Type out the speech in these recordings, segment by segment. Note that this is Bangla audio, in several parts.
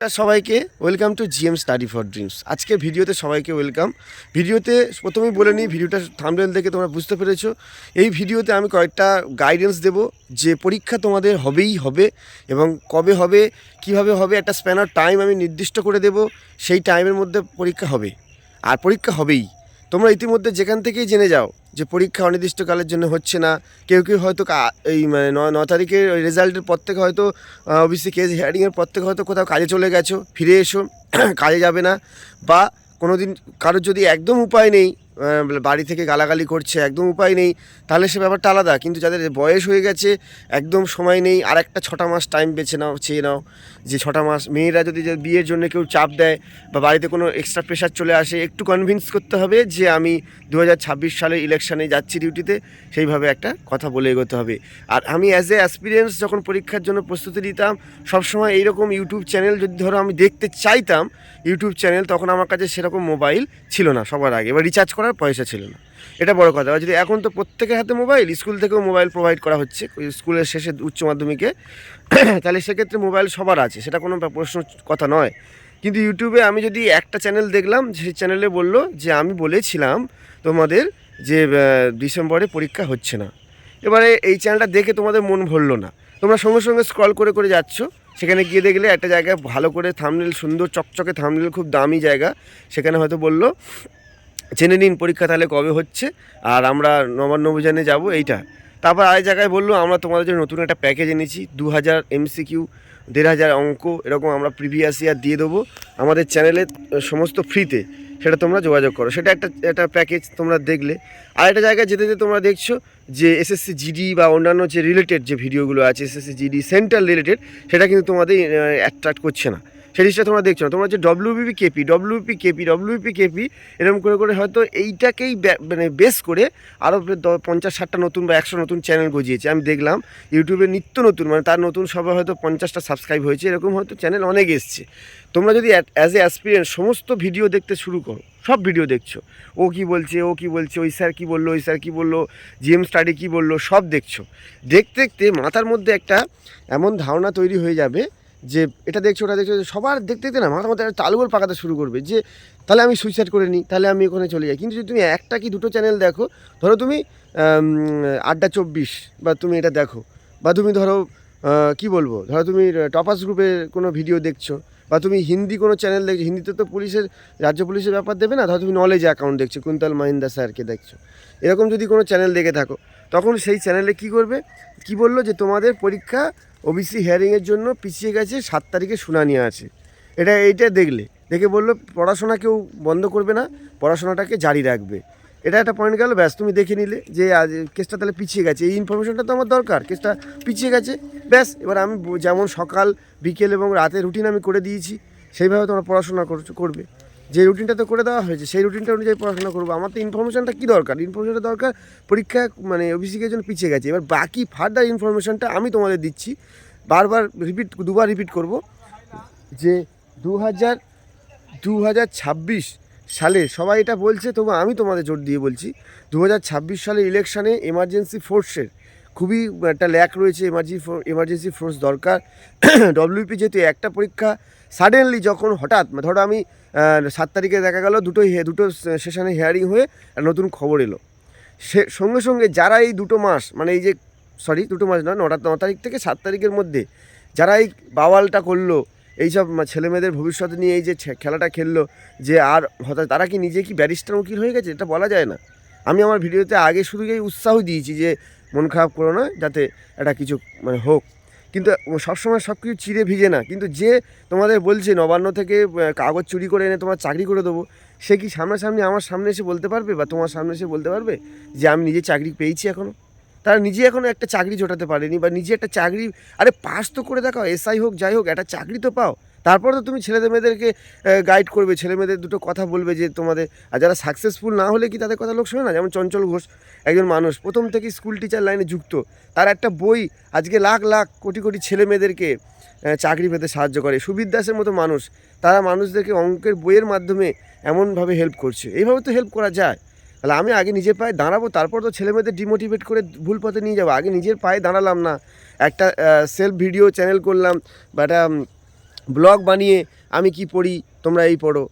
সবাইকে welcome to GM study for dreams আজকে ভিডিওতে সবাইকে ওয়েলকাম ভিডিওতে প্রথমেই বলে নিই ভিডিওটা থামডেল দেখে তোমরা বুঝতে পেরেছ। এই ভিডিওতে আমি কয়েকটা গাইডেন্স দেব যে পরীক্ষা তোমাদের হবেই হবে এবং কবে হবে, কীভাবে হবে, একটা স্প্যানার টাইম আমি নির্দিষ্ট করে দেব, সেই টাইমের মধ্যে পরীক্ষা হবে। আর পরীক্ষা হবেই। তোমরা ইতিমধ্যে যেখান থেকেই জেনে যাও যে পরীক্ষা অনির্দিষ্টকালের জন্য হচ্ছে না। কেউ কেউ হয়তো এই মানে ন তারিখের রেজাল্টের পর থেকে হয়তো ওবিসি কেস হিয়ারিংয়ের পর থেকে হয়তো কোথাও কাজে চলে গেছো, ফিরে এসো, কাজে যাবে না। বা কোনো দিন কারোর যদি একদম উপায় নেই বাড়ি থেকে গালাগালি করছে, একদম উপায় নেই। তাহলে সে ব্যাপারটা আলাদা, কিন্তু যাদের বয়স হয়ে গেছে, একদম সময় নেই, আর একটা ছটা মাস টাইম বেছে নাও, চেয়ে নাও। যে ছটা মাস, মেয়েরা যদি বিয়ের জন্য কেউ চাপ দেয় বা বাড়িতে কোনো এক্সট্রা প্রেশার চলে আসে, একটু কনভিন্স করতে হবে যে আমি দু হাজার ছাব্বিশ সালে ইলেকশানে যাচ্ছি ডিউটিতে সেইভাবে একটা কথা বলে এগোতে হবে। আর আমি অ্যাজ এ অ্যাসপিরিয়েন্স যখন পরীক্ষার জন্য প্রস্তুতি নিতাম, সবসময় এইরকম ইউটিউব চ্যানেল যদি ধরো আমি দেখতে চাইতাম ইউটিউব চ্যানেল তখন আমার কাছে সেরকম মোবাইল ছিল না সবার আগে, এবার রিচার্জ করার পয়সা ছিল না। এটা বড় কথা। যদি এখন তো প্রত্যেকের হাতে মোবাইল স্কুল থেকেও মোবাইল প্রোভাইড করা হচ্ছে। স্কুলের শেষে উচ্চ মাধ্যমিকে। তাহলে সেক্ষেত্রে মোবাইল সবার আছে, সেটা কোনো প্রশ্ন কথা নয়। কিন্তু ইউটিউবে আমি যদি একটা চ্যানেল দেখলাম, সেই চ্যানেলে বলল যে, আমি বলেছিলাম তোমাদের যে ডিসেম্বরে পরীক্ষা হচ্ছে না। এবারে এই চ্যানেলটা দেখে তোমাদের মন ভরলো না। তোমরা সঙ্গে সঙ্গে স্ক্রল করে করে যাচ্ছ। সেখানে গিয়ে দেখলে একটা জায়গায় ভালো করে থামনেল সুন্দর চকচকে থামনেল খুব দামি জায়গা। সেখানে হয়তো বলল জেনে নিন পরীক্ষা তাহলে কবে হচ্ছে, আর আমরা নবান্ন অভিযানে যাব, এইটা। তারপর আরেক জায়গায় বলল, আমরা তোমাদের জন্য নতুন একটা প্যাকেজ এনেছি দু হাজার এমসিকিউ দেড় হাজার অঙ্ক, এরকম আমরা প্রিভিয়াস ইয়ার দিয়ে দেবো আমাদের চ্যানেলে, সমস্ত ফ্রিতে। সেটা তোমরা যোগাযোগ করো। সেটা একটা একটা প্যাকেজ তোমরা দেখলে। আর একটা জায়গায় যেতে যেতে তোমরা দেখছ যে এসএসসি জিডি বা অন্যান্য যে রিলেটেড যে ভিডিওগুলো আছে, এসএসসি জিডি সেন্ট্রাল রিলেটেড সেটা কিন্তু তোমাদের অ্যাট্রাক্ট করছে না। সেই জিনিসটা তোমরা দেখছ না। তোমরা যে WBP KP WP KP WP KP এরকম করে করে হয়তো এইটাকেই মানে বেস করে আরও পঞ্চাশ ষাটটা নতুন বা একশো নতুন চ্যানেল গজিয়েছে। আমি দেখলাম ইউটিউবে নিত্য নতুন মানে তার নতুন সবাই হয়তো পঞ্চাশটা সাবস্ক্রাইব হয়েছে, এরকম হয়তো চ্যানেল অনেক এসছে। তোমরা যদি অ্যাজ এ অ্যাসপিরিয়েন্স সমস্ত ভিডিও দেখতে শুরু করো, সব ভিডিও দেখছ। ও কি বলছে, ও কি বলছে, ওই স্যার কি বলল, ওই স্যার কি বলল জিএম স্টাডি কি বলল, সব দেখছ। দেখতে দেখতে মাথার মধ্যে একটা এমন ধারণা তৈরি হয়ে যাবে যে এটা দেখছ, ওটা দেখছ সবার দেখতে দেখতে না, মাথার একটা তালুগোল পাকাতে শুরু করবে, যে তাহলে আমি সুইসাইড করে নিই, তাহলে আমি ওখানে চলে যাই। কিন্তু যদি তুমি একটা কি দুটো চ্যানেল দেখো, ধরো তুমি আড্ডা চব্বিশ, বা তুমি এটা দেখো, বা তুমি ধরো কি বলব, ধরো তুমি টপাস গ্রুপের কোনো ভিডিও দেখছ, বা তুমি হিন্দি কোনো চ্যানেল দেখছ, হিন্দিতে তো পুলিশের, রাজ্য পুলিশের ব্যাপার দেবে না, ধরো তুমি নলেজ অ্যাকাউন্ট দেখছ, কুন্তল মাহিন্দা স্যারকে দেখছ। এরকম যদি কোনো চ্যানেল দেখে থাকো, তখন সেই চ্যানেলে কি করবে? কি বলল? যে তোমাদের পরীক্ষা ওবিসি হিয়ারিংয়ের জন্য পিছিয়ে গেছে, সাত তারিখে শুনানি আছে। এটা, এইটা দেখলে, দেখে বলল পড়াশোনা কেউ বন্ধ করবে না, পড়াশোনাটাকে জারি রাখবে। এটা একটা পয়েন্ট গেল, ব্যাস, তুমি দেখে নিলে যে, আজ কেসটা তাহলে পিছিয়ে গেছে। এই ইনফরমেশনটা তো আমার দরকার, কেসটা পিছিয়ে গেছে। ব্যাস, এবার আমি যেমন সকাল, বিকেল এবং রাতের রুটিন আমি করে দিয়েছি, সেইভাবে তোমরা পড়াশোনা করছ, করবে। যে রুটিনটা তো করে দেওয়া হয়েছে, সেই রুটিনটা অনুযায়ী পড়াশোনা করব। আমার তো ইনফরমেশনটা কী দরকার? ইনফরমেশনটা দরকার, পরীক্ষা মানে ওবিসিকের জন্য পিছিয়ে গেছে। এবার বাকি ফার্দার ইনফরমেশনটা আমি তোমাদের দিচ্ছি। বারবার রিপিট দুবার রিপিট করব যে দু হাজার দু হাজার ছাব্বিশ সালে সবাই এটা বলছে, তবু আমি তোমাদের জোর দিয়ে বলছি দু হাজার ছাব্বিশ সালে ইলেকশানে এমার্জেন্সি ফোর্সের খুবই একটা ল্যাক রয়েছে এমার্জি এমার্জেন্সি ফোর্স দরকার। ডব্লিউপি যেহেতু একটা পরীক্ষা সাডেনলি যখন হঠাৎ, ধরো আমি সাত তারিখে দেখা গেল দুটো দুটো সেশনে হেয়ারিং হয়ে নতুন খবর এলো। সে, সঙ্গে সঙ্গে যারা এই দুটো মাস মানে এই যে সরি দুটো মাস না নটা, ন তারিখ থেকে সাত তারিখের মধ্যে যারা এই বাওয়ালটা করল, এইসব ছেলেমেয়েদের ভবিষ্যৎ নিয়ে এই যে খেলাটা খেললো, যে আর হঠাৎ তারা কি নিজে কি ব্যারিস্টার উকিল হয়ে গেছে? এটা বলা যায় না। আমি আমার ভিডিওতে আগে শুধু এই উৎসাহ দিয়েছি যে মন খারাপ করো না, যাতে এটা কিছু মানে হোক। কিন্তু সবসময় সব কিছু চিড়ে ভিজে না। কিন্তু যে তোমাদের বলছে নবান্ন থেকে কাগজ চুরি করে এনে তোমার চাকরি করে দেবো, সে কি সামনাসামনি আমার সামনে এসে বলতে পারবে বা তোমার সামনে এসে বলতে পারবে যে আমি নিজে চাকরি পেয়েছি এখনও তারা নিজে এখনও একটা চাকরি জোটাতে পারেনি বা নিজে একটা চাকরি, আরে পাস তো করে দেখাও, এসআই হোক, যাই হোক, একটা চাকরি তো পাও। তারপরে তো তুমি ছেলেদের মেয়েদেরকে গাইড করবে, ছেলে মেয়েদের দুটো কথা বলবে যে তোমাদের, আর যারা সাকসেসফুল না হলে কি তাদের কথা লোক শোনে না? যেমন চঞ্চল ঘোষ, একজন মানুষ, প্রথম থেকে স্কুল টিচার লাইনে যুক্ত। তার একটা বই আজকে লাখ লাখ, কোটি কোটি ছেলে মেয়েদেরকে চাকরি পেতে সাহায্য করে। সুবির দাসের মতো মানুষ, তারা মানুষদেরকে অঙ্কের বইয়ের মাধ্যমে এমনভাবে হেল্প করছে। এইভাবে তো হেল্প করা যায়। তাহলে আমি আগে নিজের পায়ে দাঁড়াবো, তারপর তো ছেলেমেয়েদের ডিমোটিভেট করে ভুল পথে নিয়ে যাব। আগে নিজের পায়ে দাঁড়ালাম না। একটা সেলফ ভিডিও চ্যানেল করলাম বা একটা ব্লগ বানিয়ে আমি কি পড়ি, তোমরা এই পড়ো।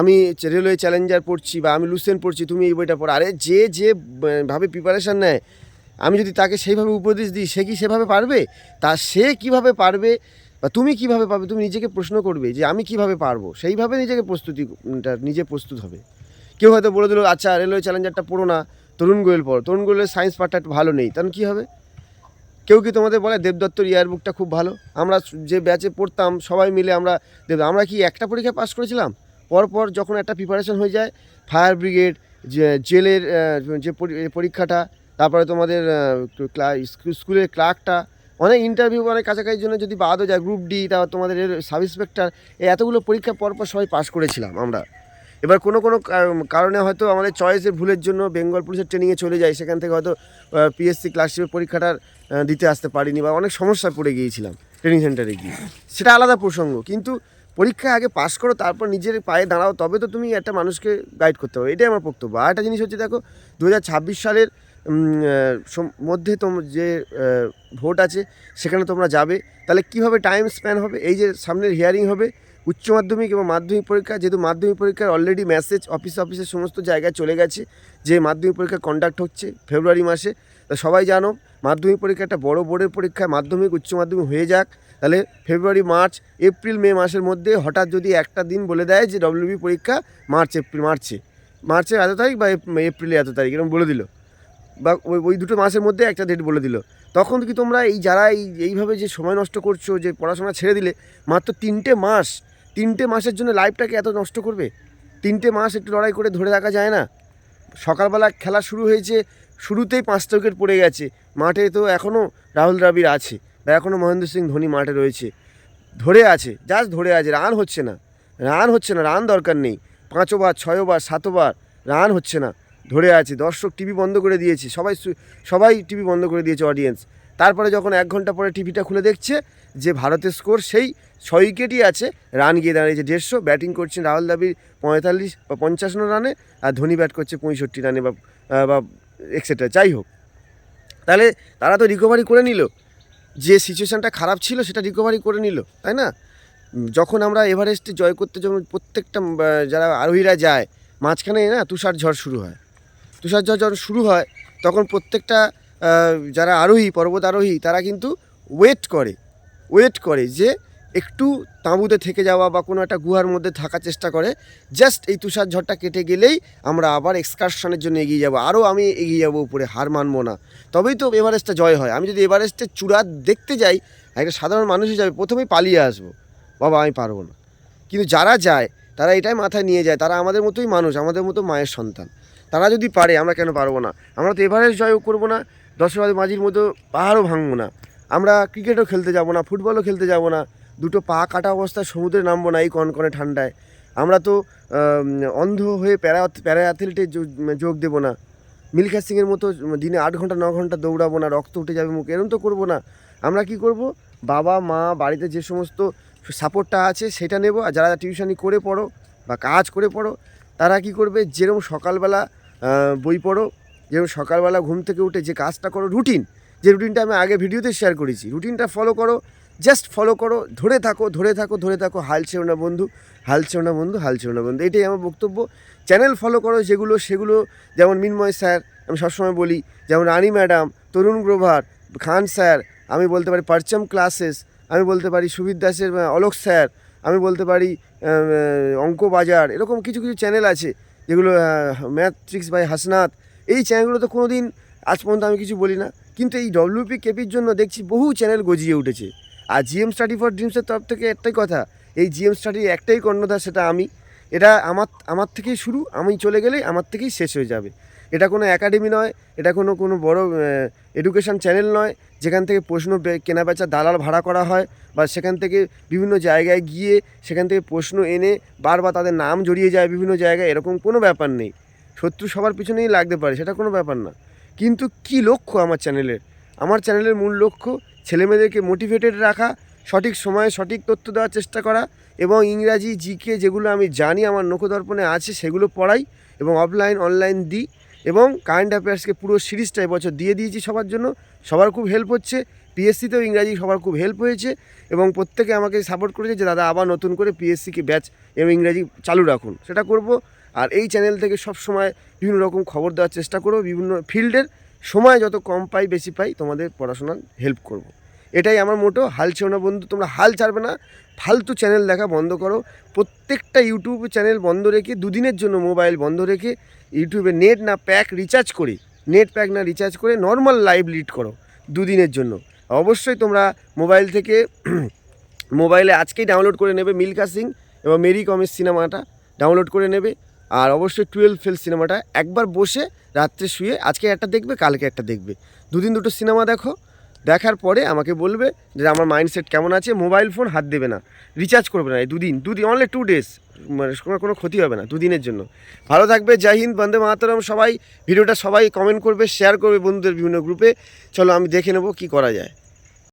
আমি রেলওয়ে চ্যালেঞ্জার পড়ছি বা আমি লুসেন পড়ছি, তুমি এই বইটা পড়ো। আরে যে যে ভাবে প্রিপারেশান নেয়, আমি যদি তাকে সেইভাবে উপদেশ দিই, সে কি সেভাবে পারবে? তা সে কীভাবে পারবে বা তুমি কীভাবে পাবে, তুমি নিজেকে প্রশ্ন করবে যে আমি কীভাবে পারব? সেইভাবে নিজেকে প্রস্তুতি নিজে প্রস্তুত হবে। কেউ হয়তো বলে দিল আচ্ছা রেলওয়ে চ্যালেঞ্জারটা পড়ো না, তরুণ গোয়েল পড়ো। তরুণ গোয়েলের সায়েন্স পার্টটা ভালো নেই তখন কী হবে? কেউ কি তোমাদের বলে, দেবদত্তর ইয়ার বুকটা খুব ভালো? আমরা যে ব্যাচে পড়তাম, সবাই মিলে আমরা দেব, আমরা কি একটা পরীক্ষা পাস করেছিলাম? পরপর যখন একটা প্রিপারেশন হয়ে যায় ফায়ার ব্রিগেড জেলের যে পরি- পরীক্ষাটা, তারপরে তোমাদের স্কুলের ক্লার্কটা অনেক ইন্টারভিউ অনেক কাছাকাছি জন্য যদি বাদও যায় গ্রুপ ডি তারপর তোমাদের সাব ইন্সপেক্টর এতগুলো পরীক্ষা পরপর সবাই পাস করেছিলাম আমরা। এবার কোনো কোনো কারণে হয়তো আমাদের চয়েসের ভুলের জন্য বেঙ্গল পুলিশের ট্রেনিংয়ে চলে যাই সেখান থেকে হয়তো পিএসসি ক্লাসশিপের পরীক্ষাটার দিতে আসতে পারিনি বা অনেক সমস্যায় পড়ে গিয়েছিলাম ট্রেনিং সেন্টারে গিয়ে। সেটা আলাদা প্রসঙ্গ, কিন্তু পরীক্ষায় আগে পাস করো, তারপর নিজের পায়ে দাঁড়াও, তবে তো তুমি একটা মানুষকে গাইড করতে হবে এটাই আমার বক্তব্য। আর একটা জিনিস হচ্ছে দেখো দু হাজার ছাব্বিশ সালের মধ্যে তোম, যে ভোট আছে, সেখানে তোমরা যাবে, তাহলে কীভাবে টাইম স্প্যান হবে, এই যে সামনের হিয়ারিং হবে উচ্চ মাধ্যমিক এবং মাধ্যমিক পরীক্ষা, যেহেতু মাধ্যমিক পরীক্ষার অলরেডি মেসেজ অফিস অফিসের সমস্ত জায়গায় চলে গেছে, যে মাধ্যমিক পরীক্ষা কন্ডাক্ট হচ্ছে ফেব্রুয়ারি মাসে। তা সবাই জানো, মাধ্যমিক পরীক্ষা একটা বড় বোর্ডের পরীক্ষায় মাধ্যমিক, উচ্চ মাধ্যমিক হয়ে যাক। তাহলে ফেব্রুয়ারি মার্চ এপ্রিল মে মাসের মধ্যে হঠাৎ যদি একটা দিন বলে দেয় যে ডব্লিউবি পরীক্ষা মার্চ এপ্রিল মার্চে মার্চের এত তারিখ বা এপ- এপ্রিলে এত তারিখ, এরকম বলে দিল। বা ওই ওই দুটো মাসের মধ্যে একটা ডেট বলে দিল। তখন কি তোমরা এই যারা এই, এইভাবে যে সময় নষ্ট করছ, যে পড়াশোনা ছেড়ে দিলে, মাত্র তিনটে মাস তিনটে মাসের জন্য লাইফটাকে এত নষ্ট করবে? তিনটে মাস একটু লড়াই করে ধরে রাখা যায় না? সকালবেলা খেলা শুরু হয়েছে, শুরুতেই পাঁচটা উইকেট পড়ে গেছে। মাঠে তো এখনও রাহুল দ্রাবিড় আছে বা এখনও মহেন্দ্র সিং ধোনি মাঠে রয়েছে। ধরে আছে, জাস্ট ধরে আছে, রান হচ্ছে না। রান হচ্ছে না, রান দরকার নেই। পাঁচ ওভার, ছয় ওভার, সাত ওভার, রান হচ্ছে না। ধরে আছে, দর্শক টিভি বন্ধ করে দিয়েছে, সবাই সবাই টিভি বন্ধ করে দিয়েছে অডিয়েন্স তারপরে যখন এক ঘণ্টা পরে টিভিটা খুলে দেখছে যে ভারতের স্কোর সেই ছয় উইকেটই আছে, রান গিয়ে দাঁড়িয়েছে দেড়শো, ব্যাটিং করছেন রাহুল দ্রাবিড় পঁয়তাল্লিশ বা পঞ্চান্ন রানে আর ধোনি ব্যাট করছে পঁয়ষট্টি রানে বা বা এক্সেট্রা যাই হোক, তাহলে তারা তো রিকভারি করে নিল। যে সিচুয়েশানটা খারাপ ছিল সেটা রিকভারি করে নিল, তাই না? যখন আমরা এভারেস্টে জয় করতে যখন প্রত্যেকটা যারা আরোহীরা যায়, মাঝখানে না তুষার ঝড় শুরু হয়। তুষার ঝড় যখন শুরু হয়, তখন প্রত্যেকটা যারা আরোহী, পর্বত আরোহী, তারা কিন্তু ওয়েট করে ওয়েট করে যে একটু তাঁবুতে থেকে যাওয়া বা কোনো একটা গুহার মধ্যে থাকার চেষ্টা করে। জাস্ট এই তুষার ঝড়টা কেটে গেলেই আমরা আবার এক্সকারশনের জন্য এগিয়ে যাব। আরও আমি এগিয়ে যাব, উপরে হার মানবো না। তবেই তো এভারেস্টটা জয় হয়। আমি যদি এভারেস্টের চূড়া দেখতে যাই, একটা সাধারণ মানুষ যাবে প্রথমেই পালিয়ে আসব। বাবা, আমি পারব না। কিন্তু যারা যায়, তারা এটাই মাথায় নিয়ে যায়, তারা আমাদের মতোই মানুষ, আমাদের মতো মায়ের সন্তান। তারা যদি পারে, আমরা কেন পারব না? আমরা তো এভারেস্ট জয় করব না দশবাদ মাঝির মতো পাহাড়ও ভাঙবো না। আমরা ক্রিকেটও খেলতে যাব না, ফুটবলও খেলতে যাব না। দুটো পা কাটা অবস্থায় সমুদ্রে নামবো না এই কনকনে ঠান্ডায়। আমরা তো অন্ধ হয়ে প্যারা প্যারা অ্যাথলেটে যোগ দেবো না। মিল্খা সিংয়ের মতো দিনে আট ঘণ্টা, ন ঘণ্টা দৌড়াবো না, রক্ত উঠে যাবে মুখে এরকম তো করব না। আমরা কি করব? বাবা, মা, বাড়িতে যে সমস্ত সাপোর্টটা আছে সেটা নেব, আর যারা টিউশনি করে পড়ো বা কাজ করে পড়ো, তারা কি করবে? যেরকম সকালবেলা বই পড়ো যেরকম সকালবেলা ঘুম থেকে উঠে যে কাজটা করো রুটিন যে রুটিনটা আমি আগে ভিডিওতে শেয়ার করেছি রুটিনটা ফলো করো জাস্ট ফলো করো, ধরে থাকো ধরে থাকো ধরে থাকো, হাল ছেড়ো না বন্ধু, হাল ছেড়ো না বন্ধু, হাল ছেড়ো না বন্ধু, এটাই আমার বক্তব্য। চ্যানেল ফলো করো, যেগুলো, সেগুলো, যেমন মিনময় স্যার, আমি সবসময় বলি, যেমন রানী ম্যাডাম তরুণ গ্রোভার খান স্যার, আমি বলতে পারি পারচাম ক্লাসেস আমি বলতে পারি সুবিদ দাসের অলোক স্যার, আমি বলতে পারি অঙ্ক বাজার, এরকম কিছু কিছু চ্যানেল আছে, যেগুলো ম্যাথ ট্রিক্স বাই হাসনাথ এই চ্যানেলগুলো তো কোনো দিন আজ পর্যন্ত আমি কিছু বলি না কিন্তু এই ডব্লিউপি কেপির জন্য দেখছি বহু চ্যানেল গজিয়ে উঠেছে। আর জিএম স্টাডি ফর ড্রিমসের তরফ থেকে একটাই কথা, এই জিএম স্টাডির একটাই কর্ণধার সেটা আমি। এটা আমার আমার থেকেই শুরু, আমি চলে গেলেই আমার থেকেই শেষ হয়ে যাবে। এটা কোনো একাডেমি নয়, এটা কোনো কোনো বড় এডুকেশন চ্যানেল নয়, যেখান থেকে প্রশ্ন কেনা বেচা দালাল ভাড়া করা হয় বা সেখান থেকে বিভিন্ন জায়গায় গিয়ে সেখান থেকে প্রশ্ন এনে বারবার তাদের নাম জড়িয়ে যায় বিভিন্ন জায়গায়, এরকম কোনো ব্যাপার নেই। শত্রু সবার পিছনেই লাগতে পারে, সেটা কোনো ব্যাপার না। কিন্তু কি লক্ষ্য আমার চ্যানেলের? আমার চ্যানেলের মূল লক্ষ্য ছেলেমেয়েদেরকে মোটিভেটেড রাখা, সঠিক সময়ে সঠিক তথ্য দেওয়ার চেষ্টা করা এবং ইংরাজি, জিকে যেগুলো আমি জানি আমার নখদর্পণে আছে সেগুলো পড়াই এবং অফলাইন অনলাইন দিই এবং কারেন্ট অ্যাফেয়ার্সকে পুরো সিরিজটা এবছর দিয়ে দিয়েছি সবার জন্য। সবার খুব হেল্প হচ্ছে। পিএসসিতেও ইংরাজি সবার খুব হেল্প হয়েছে এবং প্রত্যেকে আমাকে সাপোর্ট করেছে যে, দাদা, আবার নতুন করে পিএসসিকে ব্যাচ এবং ইংরাজি চালু রাখুন। সেটা করব। আর এই চ্যানেল থেকে সব সময় বিভিন্ন রকম খবর দেওয়ার চেষ্টা করব, বিভিন্ন ফিল্ডের সময় যত কম পাই, বেশি পাই, তোমাদের পড়াশোনার হেল্প করব। এটাই আমার মোটো হাল ছেড়ো না বন্ধু, তোমরা হাল ছাড়বে না। ফালতু চ্যানেল দেখা বন্ধ করো। প্রত্যেকটা ইউটিউব চ্যানেল বন্ধ রেখে দুদিনের জন্য মোবাইল বন্ধ রেখে ইউটিউবে নেট না প্যাক রিচার্জ করে। নেট প্যাক না রিচার্জ করে নর্মাল লাইভ লিড করো দুদিনের জন্য। অবশ্যই তোমরা মোবাইল থেকে মোবাইলে আজকেই ডাউনলোড করে নেবে মিল্কা সিং এবং মেরি কমের সিনেমাটা ডাউনলোড করে নেবে। আর অবশ্যই টুয়েলভ ফেল সিনেমাটা একবার বসে রাত্রে শুয়ে আজকে একটা দেখবে, কালকে একটা দেখবে। দুদিন দুটো সিনেমা দেখো, দেখার পরে আমাকে বলবে যে আমার মাইন্ডসেট কেমন আছে, মোবাইল ফোন হাত দেবে না, রিচার্জ করবে না এই দুদিন দুদিন অনলি টু ডেজ মানে কোনো ক্ষতি হবে না, দুদিনের জন্য। ভালো থাকবে, জয় হিন্দ, বন্দে মাতরম, সবাই, ভিডিওটা সবাই কমেন্ট করবে শেয়ার করবে বন্ধুদের বিভিন্ন গ্রুপে চলো আমি দেখে নেব কী করা যায়।